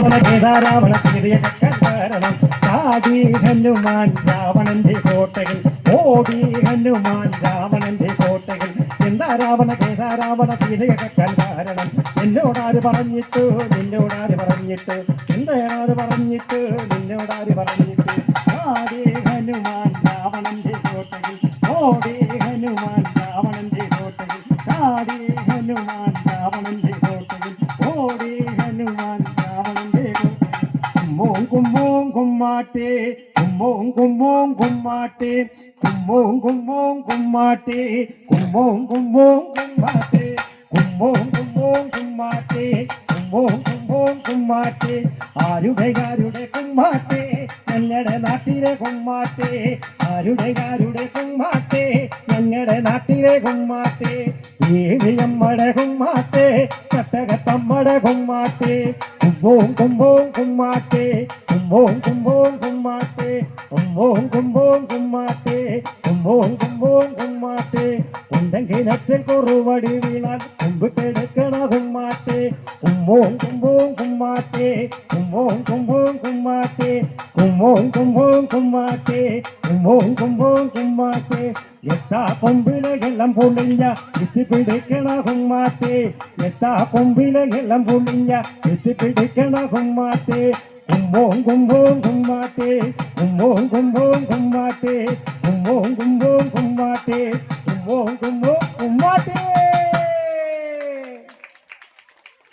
കേദാരാവണ സീതയെ കാരണം ചാടി ഹനുമാൻ രാവണന്റെ കോട്ടയിൽ ഓടി ഹനുമാൻ രാവണന്റെ കോട്ടയിൽ എന്താ രാവണ കേദാരാവണ സീതയൊക്കെ കാരണം എന്നോടാര് പറഞ്ഞിട്ട് നിന്നോടാര് പറഞ്ഞിട്ട് എന്താര് പറഞ്ഞിട്ട് നിന്നോടാര് പറഞ്ഞിട്ട് ചാടി ഹനുമാൻ രാവണന്റെ കോട്ടയിൽ ഓടി ഹനുമാൻ രാവണന്റെ കോട്ടയിൽ ചാടി കുമ്മോം കുമ്മോം കുമ്മാട്ടേ കുമ്മോം കുമ്മോം കുമ്മാട്ടേ കുമ്മോം കുമ്മോം കുമ്മാട്ടേ കുമ്മോം കുമ്മോം കുമ്മാട്ടേ കുമ്മോം കുമ്മോം കുമ്മാട്ടേ കുമ്മോം കുമ്മോം കുമ്മാട്ടേ ആരുടെ കാരുടെ കുമ്മാട്ടേ ഞങ്ങളുടെ നാട്ടിലെ കുമ്മാട്ടേ ആരുടെ കാരുടെ കുമ്മാട്ടേ ഞങ്ങളുടെ നാട്ടിലെ കുമ്മാട്ടേ ദേവിയമ്മടെ കുമ്മാട്ടേ കട്ടകത്തമ്മടെ കുമ്മാട്ടേ ஓம் கும்போம் கும்மாட்டே. கும்போம் கும்போம் கும்மாட்டே. கும்போம் கும்போம் கும்மாட்டே. கும்போம் கும்போம் கும்மாட்டே. குந்தங்கை நற்றில் குறுவடி வீணால் கும்பிட்டே கும்மாட்டே கும்போம் கும்போம் கும்மாட்டே கும்போம் கும்போம் கும்மாட்டே கும்போம் கும்போம் கும்மாட்டே எத்தா கொம்பிலையெல்லாம் புள்ளிஞ்சா எத்து பிடிக்கணா கும்மாட்டே எத்தா கொம்பிலையெல்லாம் புள்ளிஞ்சா எத்து பிடிக்கணா கும்மாட்டே கும்போம் கும்போம் கும்மாட்டே கும்போம் கும்போம் கும்மாட்டே கும்போம் கும்போம் கும்மாட்டே கும்போம் கும்போம்